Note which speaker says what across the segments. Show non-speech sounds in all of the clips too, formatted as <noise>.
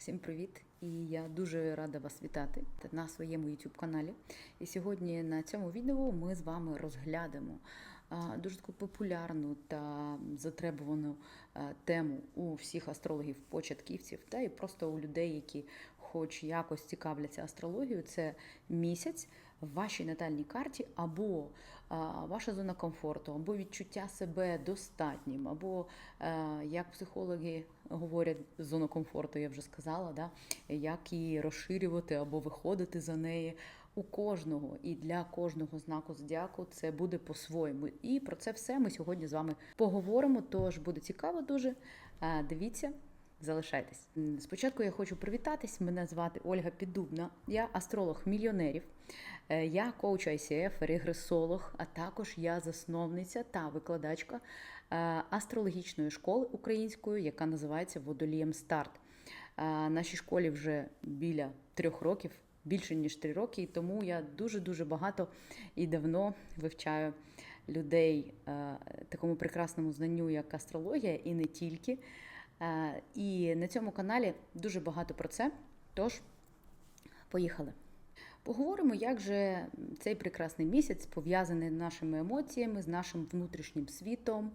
Speaker 1: Всім привіт! І я дуже рада вас вітати на своєму YouTube каналі. І сьогодні на цьому відео ми з вами розглянемо дуже таку популярну та затребувану тему у всіх астрологів-початківців, та і просто у людей, які хоч якось цікавляться астрологією. Це місяць в вашій натальній карті або ваша зона комфорту, або відчуття себе достатнім, або як психологи говорять, зону комфорту, я вже сказала, да? як її розширювати або виходити за неї. У кожного і для кожного знаку зодіаку це буде по-своєму. І про це все ми сьогодні з вами поговоримо. Тож буде цікаво дуже. Дивіться, залишайтесь. Спочатку я хочу привітатись. Мене звати Ольга Піддубна. Я астролог мільйонерів. Е, Я коуч ICF, регресолог, а також я засновниця та викладачка е, астрологічної школи української, яка називається Водолієм Старт. Е, Нашій школі вже біля трьох років, більше ніж три роки, і тому я дуже-дуже багато і давно вивчаю людей такому прекрасному знанню, як астрологія, і не тільки. Е, І на цьому каналі дуже багато про це. Тож, поїхали. Поговоримо, як же цей прекрасний місяць пов'язаний з нашими емоціями, з нашим внутрішнім світом,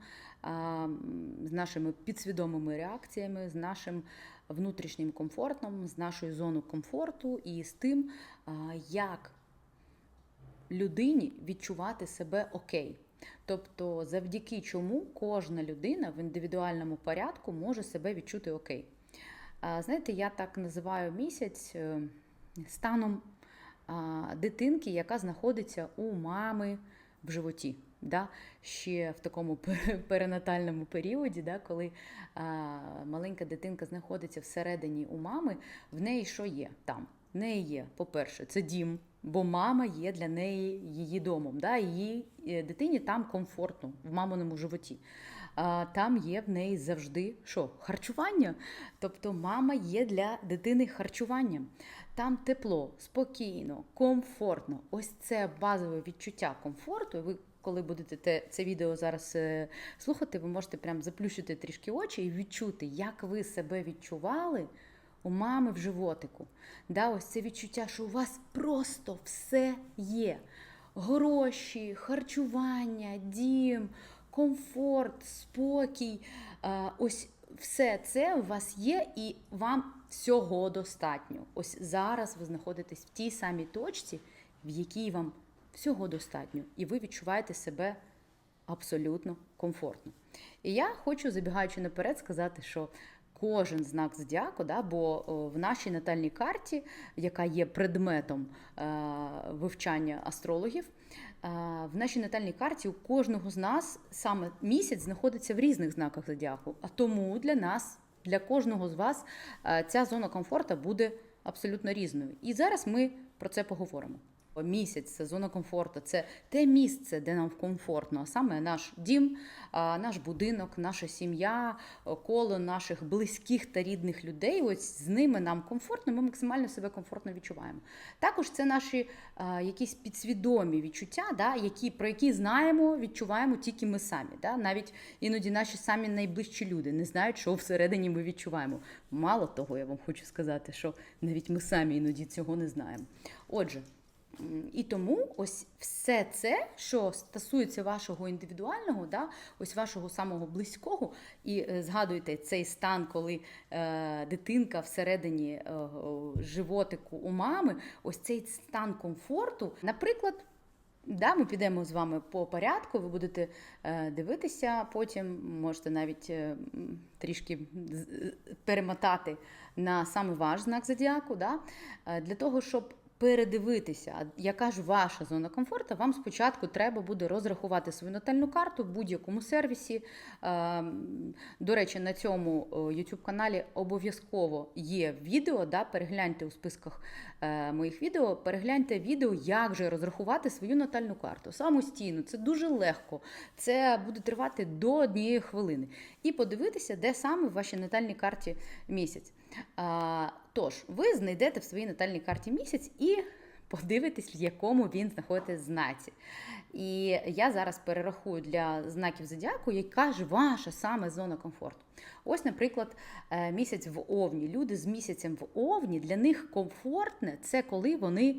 Speaker 1: з нашими підсвідомими реакціями, з нашим внутрішнім комфортом, з нашою зоною комфорту і з тим, як людині відчувати себе окей. Тобто, завдяки чому кожна людина в індивідуальному порядку може себе відчути окей. Знаєте, я так називаю місяць е, станом дитинки, яка знаходиться у мами в животі. Да? Ще в такому <laughs> перинатальному періоді, да? коли а, маленька дитинка знаходиться всередині у мами, в неї що є там? В неї є, по-перше, це дім, бо мама є для неї її домом. Да? Її е, дитині там комфортно в маминому животі. Там є в неї завжди що? Харчування. Тобто мама є для дитини харчуванням. Там тепло, спокійно, комфортно. Ось це базове відчуття комфорту. Ви, коли будете те, це відео зараз е, слухати, ви можете прям заплющити трішки очі і відчути, як ви себе відчували у мами в животику. Да, ось це відчуття, що у вас просто все є. Гроші, харчування, дім, комфорт, спокій. Ось все це у вас є, і вам всього достатньо. Ось зараз ви знаходитесь в тій самій точці, в якій вам всього достатньо, і ви відчуваєте себе абсолютно комфортно. І я хочу, забігаючи наперед, сказати, що кожен знак зодіаку, да, бо в нашій натальній карті, яка є предметом е, вивчання астрологів, е, в нашій натальній карті у кожного з нас саме місяць знаходиться в різних знаках зодіаку. А тому для нас, для кожного з вас, е, ця зона комфорту буде абсолютно різною. І зараз ми про це поговоримо. Місяць це зона комфорту, це те місце, де нам комфортно, а саме наш дім, наш будинок, наша сім'я, коло наших близьких та рідних людей. Ось з ними нам комфортно, ми максимально себе комфортно відчуваємо. Також це наші якісь підсвідомі відчуття, да, які, про які знаємо, відчуваємо тільки ми самі. Да? Навіть іноді наші самі найближчі люди не знають, що всередині ми відчуваємо. Мало того, я вам хочу сказати, що навіть ми самі іноді цього не знаємо. Отже. І тому ось все це, що стосується вашого індивідуального, да, ось вашого самого близького, і е, згадуйте цей стан, коли е, дитинка всередині е, животику у мами, ось цей стан комфорту, наприклад. Да, ми підемо з вами по порядку, ви будете е, дивитися, потім можете навіть е, трішки перемотати на саме ваш знак зодіаку, да, для того, щоб передивитися, яка ж ваша зона комфорту, вам спочатку треба буде розрахувати свою натальну карту в будь-якому сервісі. Е, До речі, на цьому е, YouTube каналі обов'язково є відео. Да, перегляньте у списках е, моїх відео, перегляньте відео, як же розрахувати свою натальну карту. Самостійно, це дуже легко. Це буде тривати до однієї хвилини. І подивитися, де саме в вашій натальній карті місяць. Тож, ви знайдете в своїй натальній карті місяць і подивитесь, в якому він знаходиться знаці. І я зараз перерахую для знаків зодіаку, яка ж ваша саме зона комфорту. Ось, наприклад, е, місяць в Овні. Люди з місяцем в Овні для них комфортне це коли вони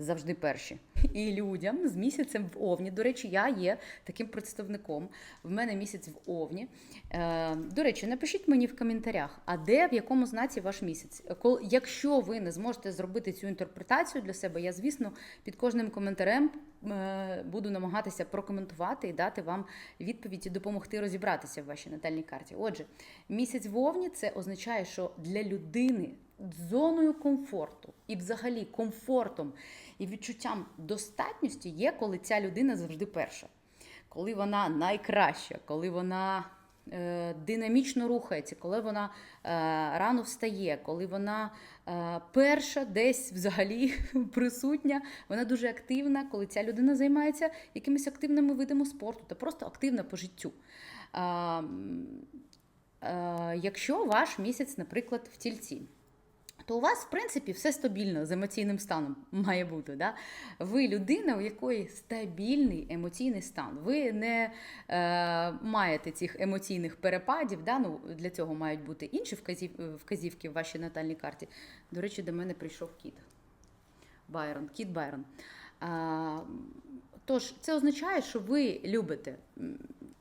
Speaker 1: завжди перші. І людям з місяцем в Овні. До речі, я є таким представником. В мене місяць в Овні. Е, До речі, напишіть мені в коментарях, а де в якому знаці ваш місяць? Якщо ви не зможете зробити цю інтерпретацію для себе, я, звісно, під кожним коментарем е, буду намагатися прокоментувати і дати вам відповідь і допомогти розібратися в вашій натальній карті. Отже, місяць в Овні це означає, що для людини зоною комфорту і взагалі комфортом і відчуттям достатності є, коли ця людина завжди перша, коли вона найкраща, коли вона е, динамічно рухається, коли вона е, рано встає, коли вона е, перша десь взагалі <laughs> присутня, вона дуже активна, коли ця людина займається якимись активними видами спорту та просто активна по життю. Е, якщо ваш місяць, наприклад, в тільці, то у вас, в принципі, все стабільно з емоційним станом <laughs> має бути. Да? Ви людина, у якої стабільний емоційний стан. Ви не е, маєте цих емоційних перепадів. Да? Ну, для цього мають бути інші вказів, вказівки в вашій натальній карті. До речі, до мене прийшов кіт. Байрон, кіт Байрон. А, тож, це означає, що ви любите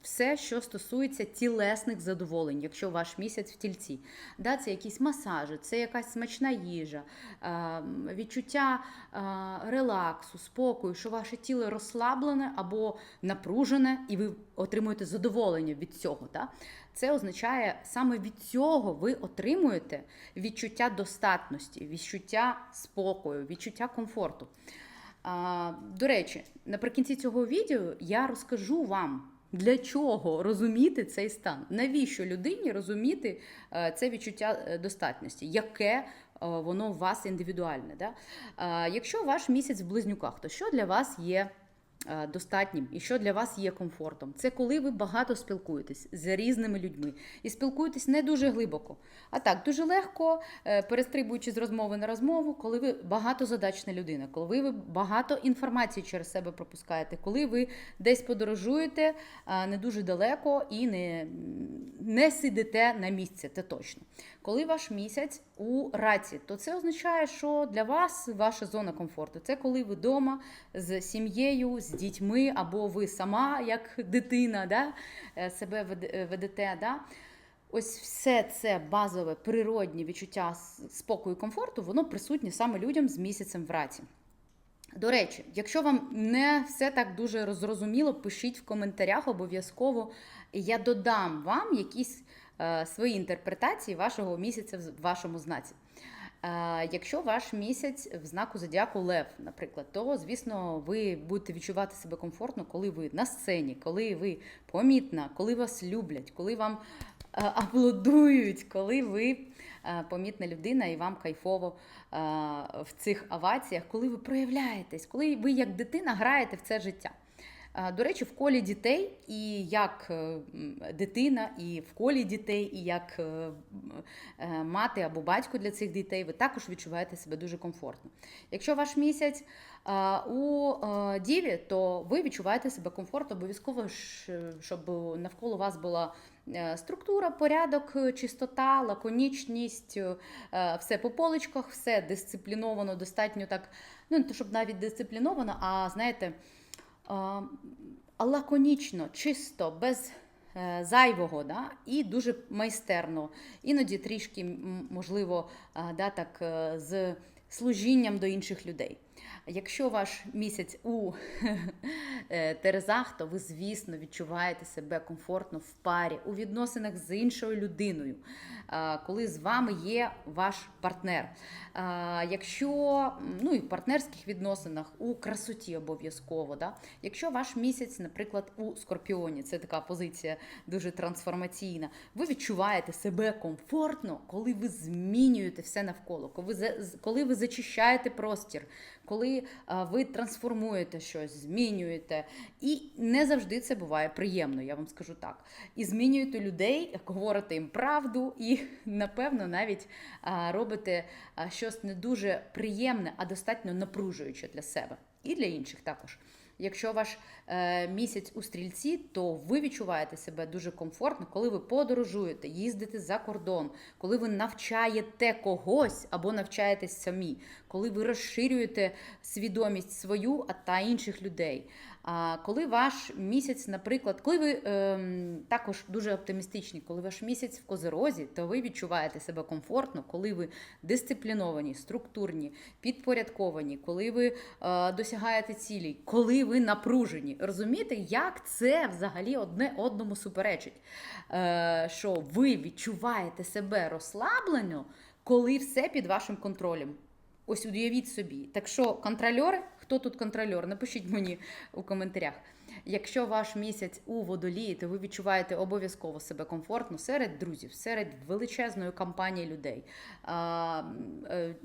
Speaker 1: все, що стосується тілесних задоволень, якщо ваш місяць в тільці. Да, це якісь масажі, це якась смачна їжа, відчуття релаксу, спокою, що ваше тіло розслаблене або напружене, і ви отримуєте задоволення від цього. Да? Це означає, саме від цього ви отримуєте відчуття достатності, відчуття спокою, відчуття комфорту. До речі, наприкінці цього відео я розкажу вам, для чого розуміти цей стан, навіщо людині розуміти е, це відчуття е, достатності, яке е, воно у вас індивідуальне. Да? Якщо ваш місяць в близнюках, то що для вас є достатнім і що для вас є комфортом? Це коли ви багато спілкуєтесь з різними людьми і спілкуєтесь не дуже глибоко, а так дуже легко, е, перестрибуючи з розмови на розмову, коли ви багатозадачна людина, коли ви багато інформації через себе пропускаєте, коли ви десь подорожуєте не дуже далеко і не, не сидите на місці, це точно. Коли ваш місяць у раці, то це означає, що для вас ваша зона комфорту. Це коли ви вдома з сім'єю, з дітьми, або ви сама, як дитина, да, е, себе ведете. Да? Ось все це базове природнє відчуття спокою і комфорту, воно присутнє саме людям з місяцем в раці. До речі, якщо вам не все так дуже зрозуміло, пишіть в коментарях обов'язково. Я додам вам якісь е, свої інтерпретації вашого місяця в вашому знаці. Е, якщо ваш місяць в знаку зодіаку Лев, наприклад, то звісно ви будете відчувати себе комфортно, коли ви на сцені, коли ви помітна, коли вас люблять, коли вам е, аплодують, коли ви е, помітна людина і вам кайфово е, в цих аваціях, коли ви проявляєтесь, коли ви як дитина граєте в це життя. Е, До речі, в колі дітей і як е, дитина, і в колі дітей, і як е, мати або батько для цих дітей, ви також відчуваєте себе дуже комфортно. Якщо ваш місяць у діві, то ви відчуваєте себе комфортно, обов'язково, щоб навколо вас була структура, порядок, чистота, лаконічність, все по поличках, все дисципліновано, достатньо так, ну не то щоб навіть дисципліновано, а знаєте. Лаконічно, чисто, без е, зайвого, да? і дуже майстерно. Іноді трішки, можливо, да, так, е, з служінням до інших людей. Якщо ваш місяць у <laughs> е, Терезах, то ви, звісно, відчуваєте себе комфортно в парі, у відносинах з іншою людиною, коли з вами є ваш партнер. Якщо ну і в партнерських відносинах, у красоті обов'язково. Да? Якщо ваш місяць, наприклад, у Скорпіоні, це така позиція дуже трансформаційна, ви відчуваєте себе комфортно, коли ви змінюєте все навколо, коли ви зачищаєте простір, коли а, ви трансформуєте щось, змінюєте. І не завжди це буває приємно, я вам скажу так. І змінюєте людей, говорите їм правду, і напевно навіть а, робите а, щось не дуже приємне, а достатньо напружуюче для себе і для інших також. Якщо ваш е, місяць у стрільці, то ви відчуваєте себе дуже комфортно, коли ви подорожуєте, їздите за кордон, коли ви навчаєте когось або навчаєтесь самі, коли ви розширюєте свідомість свою а та інших людей. А коли ваш місяць, наприклад, коли ви ем, також дуже оптимістичні, коли ваш місяць в козерозі, то ви відчуваєте себе комфортно, коли ви дисципліновані, структурні, підпорядковані, коли ви е, досягаєте цілей, коли ви напружені. Розумієте, як це взагалі одне одному суперечить? Е, що ви відчуваєте себе розслаблено, коли все під вашим контролем. Ось уявіть собі. Так що контрольори, хто тут контрольор? Напишіть мені у коментарях. Якщо ваш місяць у водолії, то ви відчуваєте обов'язково себе комфортно серед друзів, серед величезної компанії людей, е,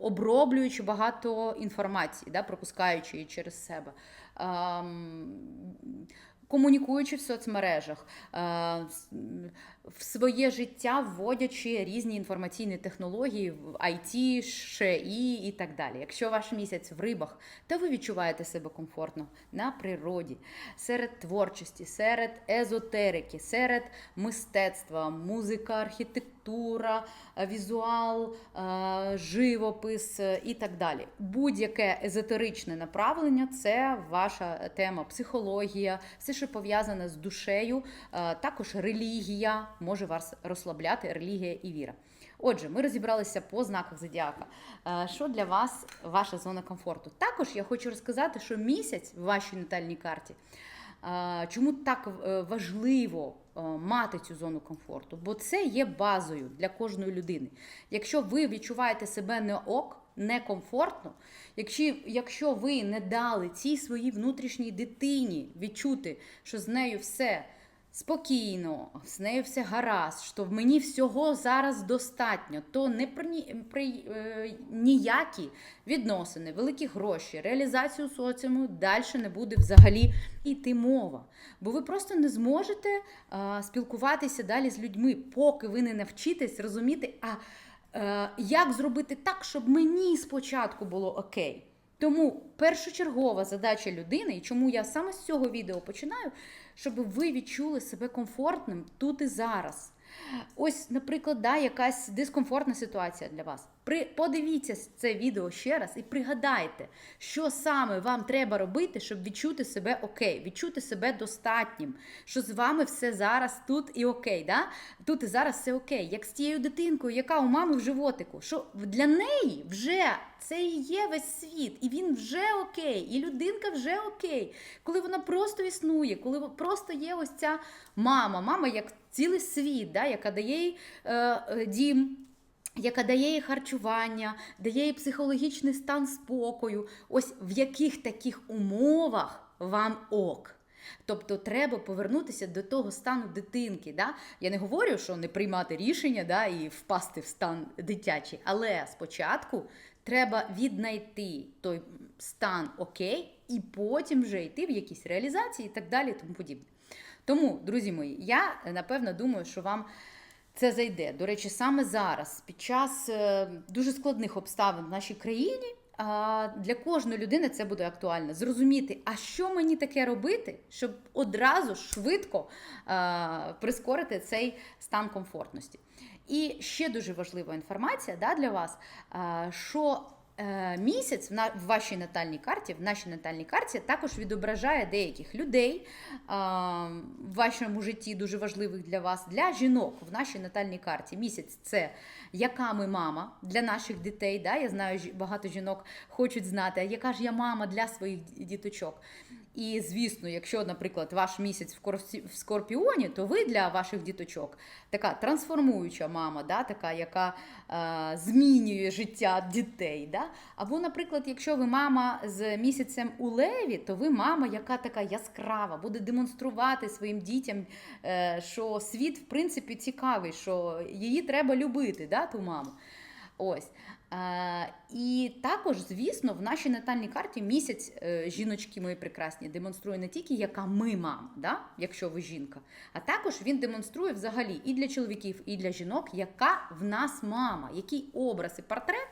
Speaker 1: оброблюючи багато інформації, да, пропускаючи її через себе. Комунікуючи в соцмережах, в своє життя вводячи різні інформаційні технології в IT, ШІ і так далі. Якщо ваш місяць в рибах, то ви відчуваєте себе комфортно на природі, серед творчості, серед езотерики, серед мистецтва, музика, архітектура, візуал, живопис і так далі. Будь-яке езотеричне направлення це ваша тема, психологія, все, що пов'язане з душею, також релігія може вас розслабляти релігія і віра. Отже, ми розібралися по знаках зодіака. Що для вас ваша зона комфорту? Також я хочу розказати, що місяць в вашій натальній карті. Чому так е, важливо е, мати цю зону комфорту? Бо це є базою для кожної людини. Якщо ви відчуваєте себе не ок, некомфортно, якщо якщо ви не дали цій своїй внутрішній дитині відчути, що з нею все спокійно, з нею все гаразд, що в мені всього зараз достатньо, то не про, е, ніякі відносини, великі гроші, реалізацію соціуму далі не буде взагалі йти мова. Бо ви просто не зможете е, спілкуватися далі з людьми, поки ви не навчитесь розуміти, а е, як зробити так, щоб мені спочатку було окей. Тому першочергова задача людини, і чому я саме з цього відео починаю, щоб ви відчули себе комфортним тут і зараз. Ось, наприклад, да, якась дискомфортна ситуація для вас. При, Подивіться це відео ще раз і пригадайте, що саме вам треба робити, щоб відчути себе окей, відчути себе достатнім, що з вами все зараз тут і окей. Да? Тут і зараз все окей. Як з тією дитинкою, яка у мами в животику, що для неї вже це і є весь світ, і він вже окей, і людинка вже окей. Коли вона просто існує, коли просто є ось ця мама, мама як цілий світ, да, яка дає їй е, е, дім яка дає їй харчування, дає їй психологічний стан спокою. Ось в яких таких умовах вам ок. Тобто треба повернутися до того стану дитинки. Да? Я не говорю, що не приймати рішення да, і впасти в стан дитячий, але спочатку треба віднайти той стан окей, і потім вже йти в якісь реалізації і так далі. тому подібне. Тому, друзі мої, я напевно думаю, що вам це зайде. До речі, саме зараз, під час е, дуже складних обставин в нашій країні, для кожної людини це буде актуально. Зрозуміти, а що мені таке робити, щоб одразу швидко прискорити цей стан комфортності. І ще дуже важлива інформація да, для вас, що Е, місяць в вашій натальній карті, в нашій натальній карті також відображає деяких людей в вашому житті, дуже важливих для вас, для жінок в нашій натальній карті. Місяць це яка ми мама для наших дітей. Да? Я знаю, багато жінок хочуть знати, яка ж я мама для своїх діточок. І, звісно, якщо, наприклад, ваш місяць в Скорпіоні, то ви для ваших діточок така трансформуюча мама, да, така, яка е, змінює життя дітей. Да? Або, наприклад, якщо ви мама з місяцем у Леві, то ви мама, яка така яскрава, буде демонструвати своїм дітям, е, що світ, в принципі, цікавий, що її треба любити, да, ту маму. Ось. Е, і також, звісно, в нашій натальній карті місяць е, жіночки мої прекрасні демонструє не тільки, яка ми мама, да? якщо ви жінка, а також він демонструє взагалі і для чоловіків, і для жінок, яка в нас мама, який образ і портрет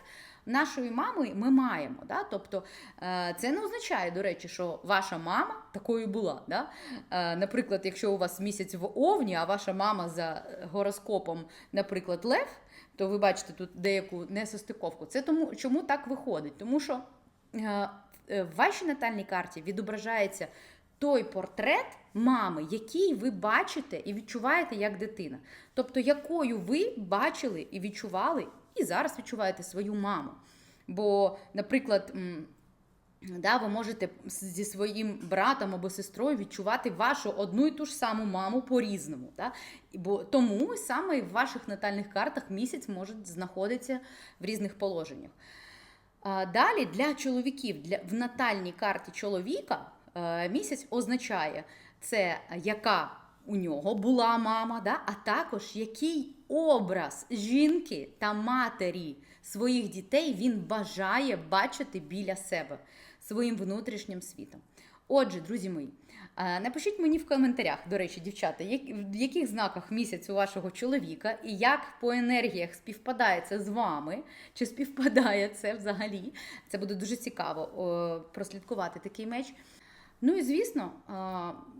Speaker 1: нашої мами ми маємо. Да? Тобто е, це не означає, до речі, що ваша мама такою була. Да? Наприклад, якщо у вас місяць в Овні, а ваша мама за гороскопом, наприклад, Лев, то ви бачите тут деяку несостиковку. Це тому, чому так виходить? Тому що е, е, в вашій натальній карті відображається той портрет мами, який ви бачите і відчуваєте як дитина. Тобто, якою ви бачили і відчували, і зараз відчуваєте свою маму. Бо, наприклад, Да, ви можете зі своїм братом або сестрою відчувати вашу одну і ту ж саму маму по-різному. Да? Бо тому саме в ваших натальних картах місяць може знаходитися в різних положеннях. Далі для чоловіків, для, в натальній карті чоловіка е, місяць означає це, яка у нього була мама, да? а також який образ жінки та матері своїх дітей він бажає бачити біля себе своїм внутрішнім світом. Отже, друзі мої, е, напишіть мені в коментарях, до речі, дівчата, як- в яких знаках місяць у вашого чоловіка і як по енергіях співпадає це з вами, чи співпадає це взагалі. Це буде дуже цікаво прослідкувати такий меч. Ну і звісно,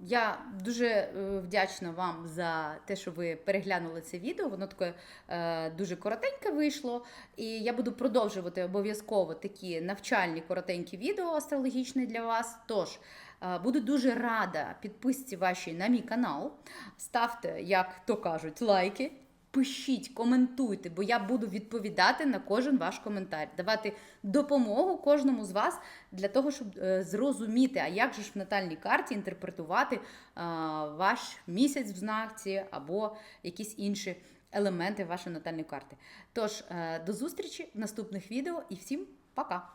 Speaker 1: я дуже е, вдячна вам за те, що ви переглянули це відео. Воно таке е, дуже коротеньке вийшло. І я буду продовжувати обов'язково такі навчальні коротенькі відео астрологічні для вас. Тож е, буду дуже рада підписці вашій на мій канал. Ставте, як то кажуть, лайки. Пишіть, коментуйте, бо я буду відповідати на кожен ваш коментар, давати допомогу кожному з вас для того, щоб е, зрозуміти, а як же ж в натальній карті інтерпретувати е, ваш місяць в знаці або якісь інші елементи вашої натальної карти. Тож, е, до зустрічі в наступних відео і всім пока!